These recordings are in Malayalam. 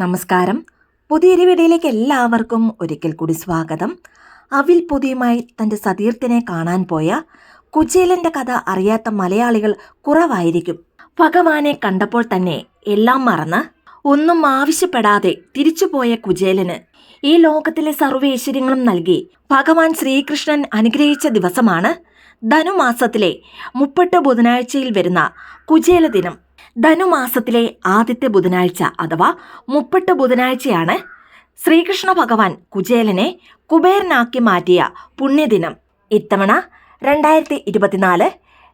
നമസ്കാരം. പുതിയൊരു എല്ലാവർക്കും ഒരിക്കൽ കൂടി സ്വാഗതം. അവിൽ പൊതിയുമായി തന്റെ സതീർത്ഥനെ കാണാൻ പോയ കുചേലന്റെ കഥ അറിയാത്ത മലയാളികൾ കുറവായിരിക്കും. ഭഗവാനെ കണ്ടപ്പോൾ തന്നെ എല്ലാം മറന്ന് ഒന്നും ആവശ്യപ്പെടാതെ തിരിച്ചുപോയ കുചേലന് ഈ ലോകത്തിലെ സർവേശ്വര്യങ്ങളും നൽകി ഭഗവാൻ ശ്രീകൃഷ്ണൻ അനുഗ്രഹിച്ച ദിവസമാണ് ധനുമാസത്തിലെ മുപ്പട്ട് ബുധനാഴ്ചയിൽ വരുന്ന കുചേല ദിനം ധനുമാസത്തിലെ ആദ്യത്തെ ബുധനാഴ്ച അഥവാ മുപ്പട്ട് ബുധനാഴ്ചയാണ് ശ്രീകൃഷ്ണ ഭഗവാൻ കുചേലനെ കുബേരനാക്കി മാറ്റിയ പുണ്യദിനം. ഇത്തവണ രണ്ടായിരത്തി ഇരുപത്തിനാല്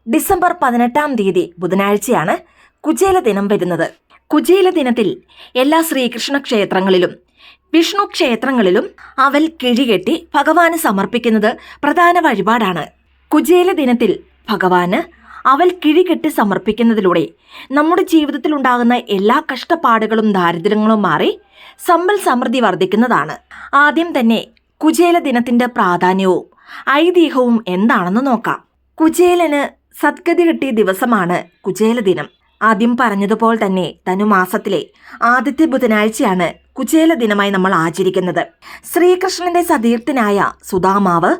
ഡിസംബർ പതിനെട്ടാം തീയതി ബുധനാഴ്ചയാണ് കുചേല ദിനം വരുന്നത്. കുചേല ദിനത്തിൽ എല്ലാ ശ്രീകൃഷ്ണ ക്ഷേത്രങ്ങളിലും വിഷ്ണു ക്ഷേത്രങ്ങളിലും അവൽ കിഴികെട്ടി ഭഗവാന് സമർപ്പിക്കുന്നത് പ്രധാന വഴിപാടാണ്. കുചേല ദിനത്തിൽ ഭഗവാന് അവൽ കിഴികെട്ടി സമർപ്പിക്കുന്നതിലൂടെ നമ്മുടെ ജീവിതത്തിൽ ഉണ്ടാകുന്ന എല്ലാ കഷ്ടപ്പാടുകളും ദാരിദ്ര്യങ്ങളും മാറി സമ്പൽ സമൃദ്ധി വർദ്ധിക്കുന്നതാണ്. ആദ്യം തന്നെ കുചേല ദിനത്തിന്റെ പ്രാധാന്യവും ഐതിഹ്യവും എന്താണെന്ന് നോക്കാം. കുചേലന് സദ്ഗതി കിട്ടിയ ദിവസമാണ് കുചേല ദിനം. ആദ്യം പറഞ്ഞതുപോലെ തന്നെ ധനുമാസത്തിലെ ആദ്യത്തെ ബുധനാഴ്ചയാണ് കുചേല ദിനമായി നമ്മൾ ആചരിക്കുന്നത്. ശ്രീകൃഷ്ണന്റെ സതീർത്ഥനായ സുധാമാവ്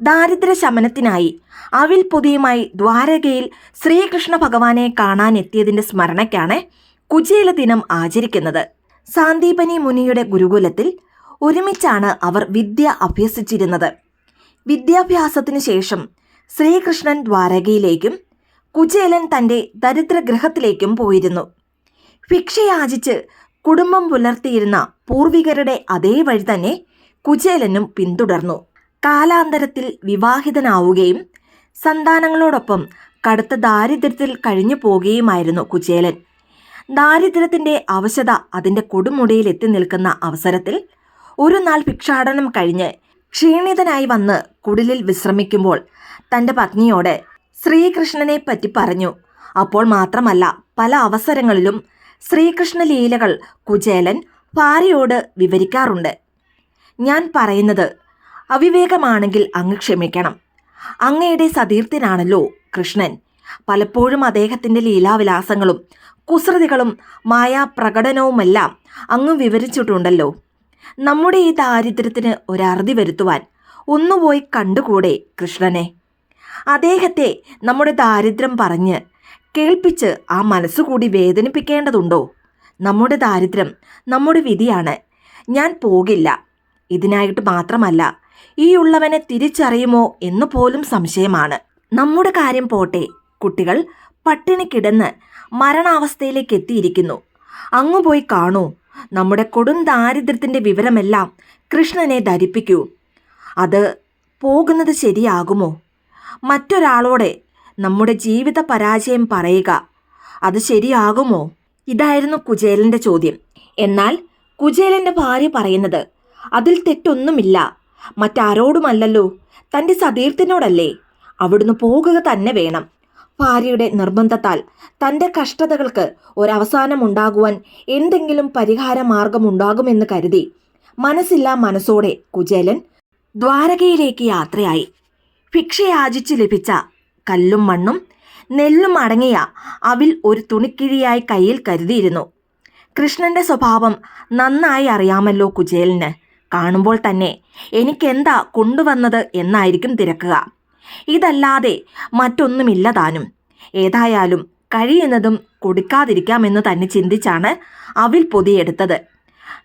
ദാരിദ്ര്യ ശമനത്തിനായി അവിൽ പുതിയുമായി ദ്വാരകയിൽ ശ്രീകൃഷ്ണ ഭഗവാനെ കാണാൻ എത്തിയതിന്റെ സ്മരണയ്ക്കാണ് കുചേല ദിനം ആചരിക്കുന്നത്. സാന്ദീപനി മുനിയുടെ ഗുരുകുലത്തിൽ ഒരുമിച്ചാണ് അവർ വിദ്യ അഭ്യസിച്ചിരുന്നത്. വിദ്യാഭ്യാസത്തിനു ശേഷം ശ്രീകൃഷ്ണൻ ദ്വാരകയിലേക്കും കുചേലൻ തന്റെ ദരിദ്രഗൃഹത്തിലേക്കും പോയിരുന്നു. ഭിക്ഷയാചിച്ച് കുടുംബം പുലർത്തിയിരുന്ന പൂർവികരുടെ അതേ വഴി തന്നെ കുചേലനും പിന്തുടർന്നു. കാലാന്തരത്തിൽ വിവാഹിതനാവുകയും സന്താനങ്ങളോടൊപ്പം കടുത്ത ദാരിദ്ര്യത്തിൽ കഴിഞ്ഞു പോകുകയുമായിരുന്നു കുചേലൻ. ദാരിദ്ര്യത്തിന്റെ അവശത അതിന്റെ കൊടുമുടിയിൽ എത്തി നിൽക്കുന്ന അവസരത്തിൽ ഒരു നാൾ ഭിക്ഷാടനം കഴിഞ്ഞ് ക്ഷീണിതനായി വന്ന് കുടിലിൽ വിശ്രമിക്കുമ്പോൾ തന്റെ പത്നിയോട് ശ്രീകൃഷ്ണനെ പറ്റി പറഞ്ഞു. അപ്പോൾ മാത്രമല്ല പല അവസരങ്ങളിലും ശ്രീകൃഷ്ണ ലീലകൾ കുചേലൻ ഭാര്യയോട് വിവരിക്കാറുണ്ട്. ഞാൻ പറയുന്നത് അവിവേകമാണെങ്കിൽ അങ്ങ് ക്ഷമിക്കണം. അങ്ങയുടെ സതീർത്ഥനാണല്ലോ കൃഷ്ണൻ. പലപ്പോഴും അദ്ദേഹത്തിന്റെ ലീലാവിലാസങ്ങളും കുസൃതികളും മായാപ്രകടനവുമെല്ലാം അങ്ങ് വിവരിച്ചിട്ടുണ്ടല്ലോ. നമ്മുടെ ഈ ദാരിദ്ര്യത്തിന് ഒരറുതി വരുത്തുവാൻ ഒന്നുപോയി കണ്ടുകൂടെ കൃഷ്ണനെ? അദ്ദേഹത്തെ നമ്മുടെ ദാരിദ്ര്യം പറഞ്ഞ് കേൾപ്പിച്ച് ആ മനസ്സുകൂടി വേദനിപ്പിക്കേണ്ടതുണ്ടോ? നമ്മുടെ ദാരിദ്ര്യം നമ്മുടെ വിധിയാണ്. ഞാൻ പോകില്ല. ഇതിനായിട്ട് മാത്രമല്ല ഈ ഉള്ളവനെ തിരിച്ചറിയുമോ എന്ന് പോലും സംശയമാണ്. നമ്മുടെ കാര്യം പോട്ടെ കുട്ടികൾ പട്ടിണി കിടന്ന് മരണാവസ്ഥയിലേക്ക് എത്തിയിരിക്കുന്നു. അങ്ങു പോയി കാണൂ. നമ്മുടെ കൊടും ദാരിദ്ര്യത്തിന്റെ വിവരമെല്ലാം കൃഷ്ണനെ ധരിപ്പിക്കൂ. അത് പോകുന്നത് ശരിയാകുമോ? മറ്റൊരാളോടെ നമ്മുടെ ജീവിത പരാജയം പറയുക അത് ശരിയാകുമോ? ഇതായിരുന്നു കുചേലന്റെ ചോദ്യം. എന്നാൽ കുചേലന്റെ ഭാര്യ പറയുന്നത് അതിൽ തെറ്റൊന്നുമില്ല. മറ്റാരോടുമല്ലല്ലോ തന്റെ സതീർത്ഥനോടല്ലേ. അവിടുന്ന് പോകുക തന്നെ വേണം. ഭാര്യയുടെ നിർബന്ധത്താൽ തന്റെ കഷ്ടതകൾക്ക് ഒരവസാനമുണ്ടാകുവാൻ എന്തെങ്കിലും പരിഹാര മാർഗമുണ്ടാകുമെന്ന് കരുതി മനസ്സില്ലാ മനസ്സോടെ കുചേലൻ ദ്വാരകയിലേക്ക് യാത്രയായി. ഭിക്ഷയാചിച്ച് ലഭിച്ച കല്ലും മണ്ണും നെല്ലും അടങ്ങിയ അവിൽ ഒരു തുണിക്കിഴിയായി കയ്യിൽ കരുതിയിരുന്നു. കൃഷ്ണന്റെ സ്വഭാവം നന്നായി അറിയാമല്ലോ കുചേലിന്. കാണുമ്പോൾ തന്നെ എനിക്കെന്താ കൊണ്ടുവന്നത് എന്നായിരിക്കും തിരക്കുക. ഇതല്ലാതെ മറ്റൊന്നുമില്ല താനും ഏതായാലും കഴിയുന്നതും കൊടുക്കാതിരിക്കാമെന്ന് തന്നെ ചിന്തിച്ചാണ് അവിൽ പൊതിയെടുത്തത്.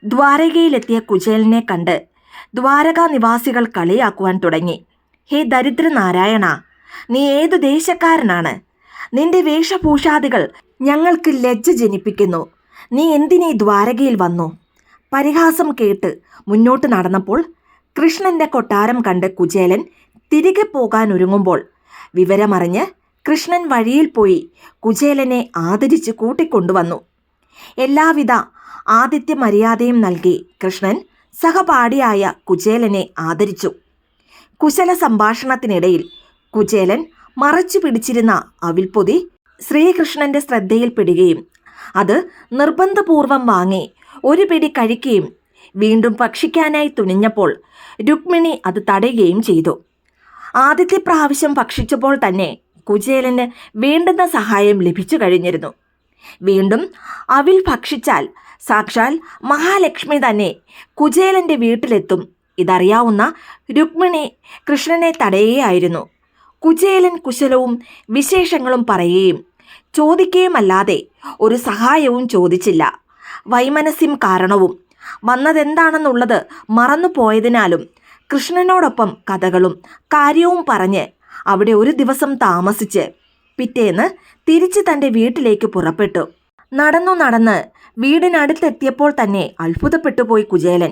ദ്വാരകയിലെത്തിയ കുചേലിനെ കണ്ട് ദ്വാരക നിവാസികൾ കളിയാക്കുവാൻ തുടങ്ങി. ഹേ ദരിദ്ര നാരായണ നീ ഏതു ദേശക്കാരനാണ്? നിന്റെ വേഷഭൂഷാദികൾ ഞങ്ങൾക്ക് ലജ്ജ ജനിപ്പിക്കുന്നു. നീ എന്തിനീ ദ്വാരകയിൽ വന്നു? പരിഹാസം കേട്ട് മുന്നോട്ട് നടന്നപ്പോൾ കൃഷ്ണന്റെ കൊട്ടാരം കണ്ട് കുചേലൻ തിരികെ പോകാൻ ഒരുങ്ങുമ്പോൾ വിവരമറിഞ്ഞ് കൃഷ്ണൻ വഴിയിൽ പോയി കുചേലനെ ആദരിച്ച് കൂട്ടിക്കൊണ്ടുവന്നു. എല്ലാവിധ ആദിത്യ മര്യാദയും നൽകി കൃഷ്ണൻ സഹപാഠിയായ കുചേലനെ ആദരിച്ചു. കുശല സംഭാഷണത്തിനിടയിൽ കുചേലൻ മറച്ചു പിടിച്ചിരുന്ന അവിൽപ്പൊതി ശ്രീകൃഷ്ണന്റെ ശ്രദ്ധയിൽപ്പെടുകയും അത് നിർബന്ധപൂർവം വാങ്ങി ഒരു പിടി കഴിക്കുകയും വീണ്ടും ഭക്ഷിക്കാനായി തുനിഞ്ഞപ്പോൾ രുക്മിണി അത് തടയുകയും ചെയ്തു. ആദ്യത്തെ പ്രാവശ്യം ഭക്ഷിച്ചപ്പോൾ തന്നെ കുചേലന് വേണ്ടുന്ന സഹായം ലഭിച്ചു കഴിഞ്ഞിരുന്നു. വീണ്ടും അവിൽ ഭക്ഷിച്ചാൽ സാക്ഷാൽ മഹാലക്ഷ്മി തന്നെ കുചേലന്റെ വീട്ടിലെത്തും. ഇതറിയാവുന്ന രുക്മിണി കൃഷ്ണനെ തടയുകയായിരുന്നു. കുചേലൻ കുശലവും വിശേഷങ്ങളും പറയുകയും ചോദിക്കുകയുമല്ലാതെ ഒരു സഹായവും ചോദിച്ചില്ല. വൈമനസ്യം കാരണവും. വന്നതെന്താണെന്നുള്ളത് മറന്നു പോയതിനാലും കൃഷ്ണനോടൊപ്പം കഥകളും കാര്യവും പറഞ്ഞ് അവിടെ ഒരു ദിവസം താമസിച്ച് പിറ്റേന്ന് തിരിച്ച് തന്റെ വീട്ടിലേക്ക് പുറപ്പെട്ടു. നടന്നു നടന്ന് വീടിനടുത്തെത്തിയപ്പോൾ തന്നെ അത്ഭുതപ്പെട്ടു പോയി കുചേലൻ.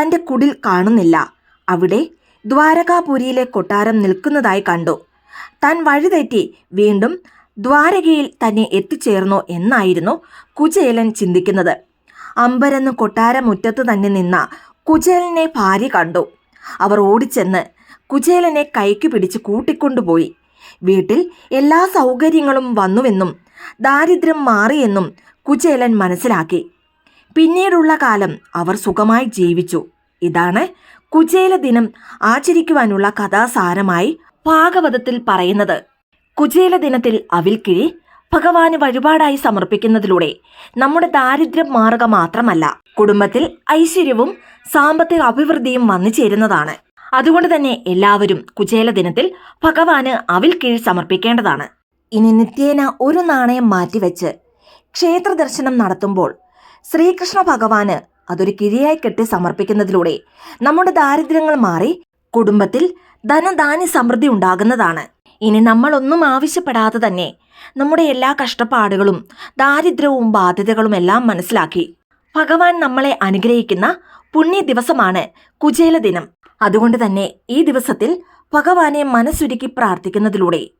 തന്റെ കുടിൽ കാണുന്നില്ല. അവിടെ ദ്വാരകാപുരിയിലെ കൊട്ടാരം നിൽക്കുന്നതായി കണ്ടു. താൻ വഴിതെറ്റി വീണ്ടും ദ്വാരകയിൽ തന്നെ എത്തിച്ചേർന്നു എന്നായിരുന്നു കുചേലൻ ചിന്തിക്കുന്നത്. അമ്പരന്ന് കൊട്ടാരമുറ്റത്ത് തന്നെ നിന്ന കുചേലനെ ഭാര്യ കണ്ടു. അവർ ഓടിച്ചെന്ന് കുചേലനെ കൈക്ക് പിടിച്ച് കൂട്ടിക്കൊണ്ടുപോയി. വീട്ടിൽ എല്ലാ സൗകര്യങ്ങളും വന്നുവെന്നും ദാരിദ്ര്യം മാറിയെന്നും കുചേലൻ മനസ്സിലാക്കി. പിന്നീടുള്ള കാലം അവർ സുഖമായി ജീവിച്ചു. ഇതാണ് കുചേല ദിനം ആചരിക്കുവാനുള്ള കഥാസാരമായി ഭാഗവതത്തിൽ പറയുന്നത്. കുചേല ദിനത്തിൽ അവിൽക്കിഴി ഭഗവാന് വഴിപാടായി സമർപ്പിക്കുന്നതിലൂടെ നമ്മുടെ ദാരിദ്ര്യം മാറുക മാത്രമല്ല കുടുംബത്തിൽ ഐശ്വര്യവും സാമ്പത്തിക അഭിവൃദ്ധിയും വന്നു ചേരുന്നതാണ്. അതുകൊണ്ട് തന്നെ എല്ലാവരും കുചേല ദിനത്തിൽ ഭഗവാന് അവിൽ കീഴ് സമർപ്പിക്കേണ്ടതാണ്. ഇനി നിത്യേന ഒരു നാണയം മാറ്റിവെച്ച് ക്ഷേത്ര ദർശനം നടത്തുമ്പോൾ ശ്രീകൃഷ്ണ ഭഗവാന് അതൊരു കിഴിയായി കെട്ടി സമർപ്പിക്കുന്നതിലൂടെ നമ്മുടെ ദാരിദ്ര്യങ്ങൾ മാറി കുടുംബത്തിൽ ധനധാന്യ സമൃദ്ധി ഉണ്ടാകുന്നതാണ്. ഇനി നമ്മളൊന്നും ആവശ്യപ്പെടാതെ തന്നെ നമ്മുടെ എല്ലാ കഷ്ടപ്പാടുകളും ദാരിദ്ര്യവും ബാധ്യതകളും എല്ലാം മനസ്സിലാക്കി ഭഗവാൻ നമ്മളെ അനുഗ്രഹിക്കുന്ന പുണ്യ ദിവസമാണ് കുചേല ദിനം. അതുകൊണ്ട് തന്നെ ഈ ദിവസത്തിൽ ഭഗവാനെ മനസ്സുരുക്കി പ്രാർത്ഥിക്കുന്നതിലൂടെ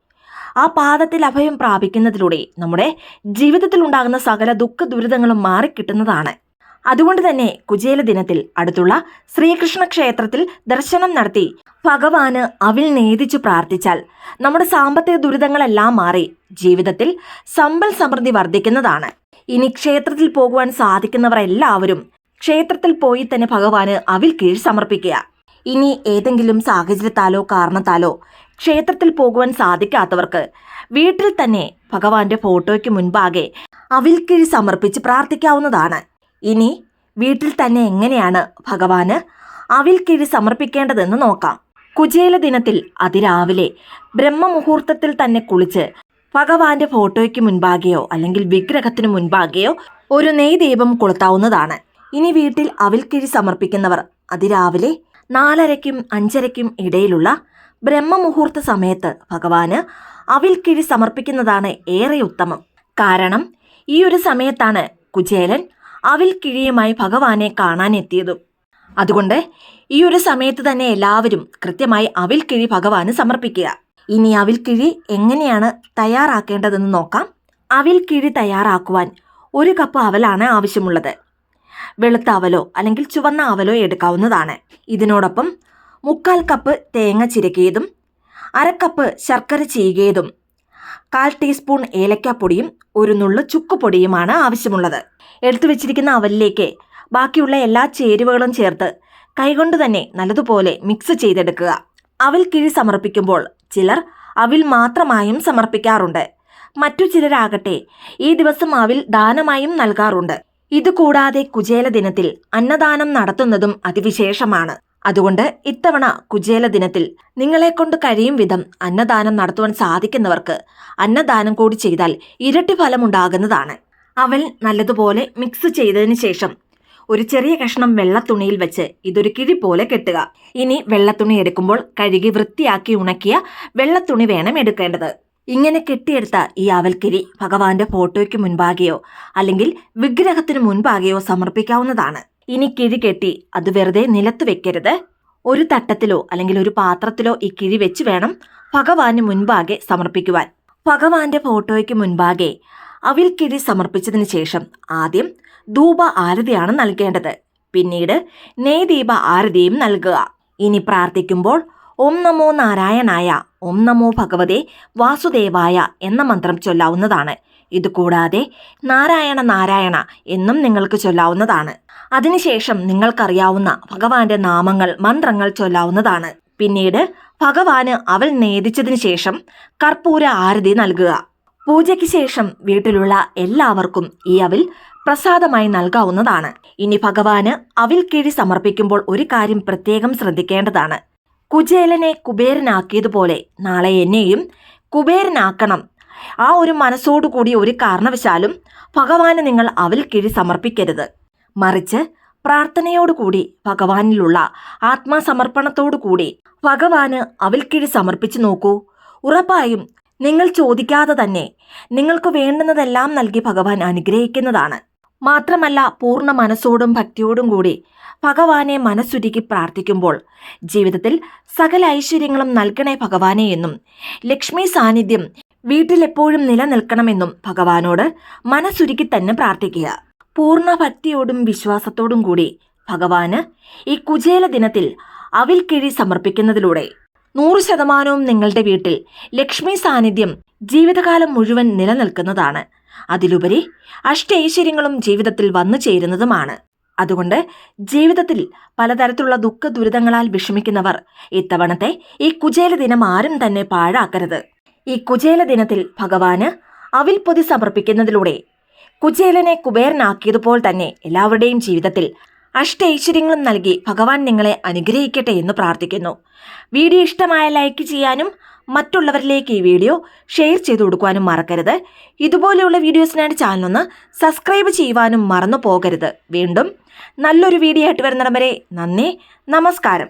ആ പാദത്തിൽ അഭയം പ്രാപിക്കുന്നതിലൂടെ നമ്മുടെ ജീവിതത്തിൽ ഉണ്ടാകുന്ന സകല ദുഃഖ ദുരിതങ്ങളും മാറിക്കിട്ടുന്നതാണ്. അതുകൊണ്ട് തന്നെ കുചേല ദിനത്തിൽ അടുത്തുള്ള ശ്രീകൃഷ്ണ ക്ഷേത്രത്തിൽ ദർശനം നടത്തി ഭഗവാന് അവിൽ നേദിച്ചു പ്രാർത്ഥിച്ചാൽ നമ്മുടെ സാമ്പത്തിക ദുരിതങ്ങളെല്ലാം മാറി ജീവിതത്തിൽ സമ്പൽ സമൃദ്ധി വർദ്ധിക്കുന്നതാണ്. ഇനി ക്ഷേത്രത്തിൽ പോകുവാൻ സാധിക്കുന്നവർ എല്ലാവരും ക്ഷേത്രത്തിൽ പോയി തന്നെ ഭഗവാന് അവിൽ കീഴ് സമർപ്പിക്കുക. ഇനി ഏതെങ്കിലും സാഹചര്യത്താലോ കാരണത്താലോ ക്ഷേത്രത്തിൽ പോകുവാൻ സാധിക്കാത്തവർക്ക് വീട്ടിൽ തന്നെ ഭഗവാന്റെ ഫോട്ടോയ്ക്ക് മുൻപാകെ അവിൽ അവിൽക്കിഴി സമർപ്പിച്ച് പ്രാർത്ഥിക്കാവുന്നതാണ്. ഇനി വീട്ടിൽ തന്നെ എങ്ങനെയാണ് ഭഗവാന് അവിൽ കിഴി സമർപ്പിക്കേണ്ടതെന്ന് നോക്കാം. കുചേല ദിനത്തിൽ അതിരാവിലെ ബ്രഹ്മമുഹൂർത്തത്തിൽ തന്നെ കുളിച്ച് ഭഗവാന്റെ ഫോട്ടോയ്ക്ക് മുൻപാകെയോ അല്ലെങ്കിൽ വിഗ്രഹത്തിന് മുൻപാകെയോ ഒരു നെയ് ദീപം കൊളുത്താവുന്നതാണ്. ഇനി വീട്ടിൽ അവിൽക്കിഴി സമർപ്പിക്കുന്നവർ അതിരാവിലെ നാലരയ്ക്കും അഞ്ചരയ്ക്കും ഇടയിലുള്ള ബ്രഹ്മമുഹൂർത്ത സമയത്ത് ഭഗവാന് അവിൽക്കിഴി സമർപ്പിക്കുന്നതാണ് ഏറെ ഉത്തമം. കാരണം ഈ ഒരു സമയത്താണ് കുചേലൻ അവിൽക്കിഴിയുമായി ഭഗവാനെ കാണാനെത്തിയതും. അതുകൊണ്ട് ഈ ഒരു സമയത്ത് തന്നെ എല്ലാവരും കൃത്യമായി അവിൽക്കിഴി ഭഗവാന് സമർപ്പിക്കുക. ഇനി അവിൽക്കിഴി എങ്ങനെയാണ് തയ്യാറാക്കേണ്ടതെന്ന് നോക്കാം. അവിൽക്കിഴി തയ്യാറാക്കുവാൻ ഒരു കപ്പ് അവലാണ് ആവശ്യമുള്ളത്. വെളുത്ത അവലോ അല്ലെങ്കിൽ ചുവന്ന അവലോ എടുക്കാവുന്നതാണ്. ഇതിനോടൊപ്പം മുക്കാൽ കപ്പ് തേങ്ങ ചിരകിയതും അരക്കപ്പ് ശർക്കര ചീകിയതും കാൽ ടീസ്പൂൺ ഏലക്കാപ്പൊടിയും ഒരു നുള്ളു ചുക്കുപൊടിയുമാണ് ആവശ്യമുള്ളത്. എടുത്തു വെച്ചിരിക്കുന്ന അവലിലേക്ക് ബാക്കിയുള്ള എല്ലാ ചേരുവകളും ചേർത്ത് കൈകൊണ്ട് തന്നെ നല്ലതുപോലെ മിക്സ് ചെയ്തെടുക്കുക. അവൽ കിഴി സമർപ്പിക്കുമ്പോൾ ചിലർ അവിൽ മാത്രമായും സമർപ്പിക്കാറുണ്ട്. മറ്റു ചിലരാകട്ടെ ഈ ദിവസം അവിൽ ദാനമായും നൽകാറുണ്ട്. ഇതുകൂടാതെ കുചേല ദിനത്തിൽ അന്നദാനം നടത്തുന്നതും അതിവിശേഷമാണ്. അതുകൊണ്ട് ഇത്തവണ കുചേല ദിനത്തിൽ നിങ്ങളെക്കൊണ്ട് കഴിയും വിധം അന്നദാനം നടത്തുവാൻ സാധിക്കുന്നവർക്ക് അന്നദാനം കൂടി ചെയ്താൽ ഇരട്ടി ഫലമുണ്ടാകുന്നതാണ്. അവൽ നല്ലതുപോലെ മിക്സ് ചെയ്തതിന് ശേഷം ഒരു ചെറിയ കഷ്ണം വെള്ളത്തുണിയിൽ വെച്ച് ഇതൊരു കിഴി പോലെ കെട്ടുക. ഇനി വെള്ളത്തുണി എടുക്കുമ്പോൾ കഴുകി വൃത്തിയാക്കി ഉണക്കിയ വെള്ളത്തുണി വേണം എടുക്കേണ്ടത്. ഇങ്ങനെ കെട്ടിയെടുത്ത ഈ അവൽക്കിരി ഭഗവാന്റെ ഫോട്ടോയ്ക്ക് മുൻപാകെയോ അല്ലെങ്കിൽ വിഗ്രഹത്തിന് മുൻപാകെയോ സമർപ്പിക്കാവുന്നതാണ്. ഇനി കിഴി കെട്ടി അത് വെറുതെ നിലത്ത് വെക്കരുത്. ഒരു തട്ടത്തിലോ അല്ലെങ്കിൽ ഒരു പാത്രത്തിലോ ഈ കിഴി വെച്ച് വേണം ഭഗവാന് മുൻപാകെ സമർപ്പിക്കുവാൻ. ഭഗവാന്റെ ഫോട്ടോയ്ക്ക് മുൻപാകെ അവിൽ കിഴി സമർപ്പിച്ചതിന് ശേഷം ആദ്യം ധൂപ ആരതിയാണ് നൽകേണ്ടത്. പിന്നീട് നെയ്ദീപ ആരതിയും നൽകുക. ഇനി പ്രാർത്ഥിക്കുമ്പോൾ ഓം നമോ നാരായണായ ഓം നമോ ഭഗവതേ വാസുദേവായ എന്ന മന്ത്രം ചൊല്ലാവുന്നതാണ്. ഇതുകൂടാതെ നാരായണ നാരായണ എന്നും നിങ്ങൾക്ക് ചൊല്ലാവുന്നതാണ്. അതിനുശേഷം നിങ്ങൾക്കറിയാവുന്ന ഭഗവാന്റെ നാമങ്ങൾ മന്ത്രങ്ങൾ ചൊല്ലാവുന്നതാണ്. പിന്നീട് ഭഗവാന് അവൾ നേദിച്ചതിന് ശേഷം കർപ്പൂര ആരതി നൽകുക. പൂജയ്ക്ക് ശേഷം വീട്ടിലുള്ള എല്ലാവർക്കും ഈ അവിൽ പ്രസാദമായി നൽകാവുന്നതാണ്. ഇനി ഭഗവാന് അവിൽ കിഴി സമർപ്പിക്കുമ്പോൾ ഒരു കാര്യം പ്രത്യേകം ശ്രദ്ധിക്കേണ്ടതാണ്. കുചേലനെ കുബേരനാക്കിയതുപോലെ നാളെ എന്നെയും കുബേരനാക്കണം. ആ ഒരു മനസ്സോടുകൂടി ഒരു കാരണവശാലും ഭഗവാന് നിങ്ങൾ അവിൽ കിഴി സമർപ്പിക്കരുത്. മറിച്ച് പ്രാർത്ഥനയോടുകൂടി ഭഗവാനിലുള്ള ആത്മാസമർപ്പണത്തോടുകൂടി ഭഗവാന് അവിൽക്കിഴി സമർപ്പിച്ചു നോക്കൂ. ഉറപ്പായും നിങ്ങൾ ചോദിക്കാതെ തന്നെ നിങ്ങൾക്ക് വേണ്ടുന്നതെല്ലാം നൽകി ഭഗവാൻ അനുഗ്രഹിക്കുന്നതാണ്. മാത്രമല്ല പൂർണ മനസ്സോടും ഭക്തിയോടും കൂടി ഭഗവാനെ മനസ്സുരുക്കി പ്രാർത്ഥിക്കുമ്പോൾ ജീവിതത്തിൽ സകല ഐശ്വര്യങ്ങളും നൽകണേ ഭഗവാനെ എന്നും ലക്ഷ്മി സാന്നിധ്യം വീട്ടിലെപ്പോഴും നിലനിൽക്കണമെന്നും ഭഗവാനോട് മനസ്സുരുക്കി തന്നെ പ്രാർത്ഥിക്കുക. പൂർണ ഭക്തിയോടും വിശ്വാസത്തോടും കൂടി ഭഗവാന് ഈ കുചേല ദിനത്തിൽ അവിൽ കിഴി സമർപ്പിക്കുന്നതിലൂടെ നൂറ് ശതമാനവും നിങ്ങളുടെ വീട്ടിൽ ലക്ഷ്മി സാന്നിധ്യം ജീവിതകാലം മുഴുവൻ നിലനിൽക്കുന്നതാണ്. അതിലുപരി അഷ്ടൈശ്വര്യങ്ങളും ജീവിതത്തിൽ വന്നു ചേരുന്നതുമാണ്. അതുകൊണ്ട് ജീവിതത്തിൽ പലതരത്തിലുള്ള ദുഃഖ ദുരിതങ്ങളാൽ വിഷമിക്കുന്നവർ ഇത്തവണത്തെ ഈ കുചേല ദിനം ആരും തന്നെ പാഴാക്കരുത്. ഈ കുചേല ദിനത്തിൽ ഭഗവാന് പൊതി സമർപ്പിക്കുന്നതിലൂടെ കുചേലനെ കുബേരനാക്കിയതുപോലെ തന്നെ എല്ലാവരുടെയും ജീവിതത്തിൽ അഷ്ടൈശ്വര്യങ്ങളും നൽകി ഭഗവാൻ നിങ്ങളെ അനുഗ്രഹിക്കട്ടെ എന്ന് പ്രാർത്ഥിക്കുന്നു. വീഡിയോ ഇഷ്ടമായ ലൈക്ക് ചെയ്യാനും മറ്റുള്ളവരിലേക്ക് ഈ വീഡിയോ ഷെയർ ചെയ്തു കൊടുക്കുവാനും മറക്കരുത്. ഇതുപോലെയുള്ള വീഡിയോസിനായിട്ട് ചാനലൊന്ന് സബ്സ്ക്രൈബ് ചെയ്യുവാനും മറന്നു പോകരുത്. വീണ്ടും നല്ലൊരു വീഡിയോ ആയിട്ട് വരുന്നിടം വരെ നന്ദി നമസ്കാരം.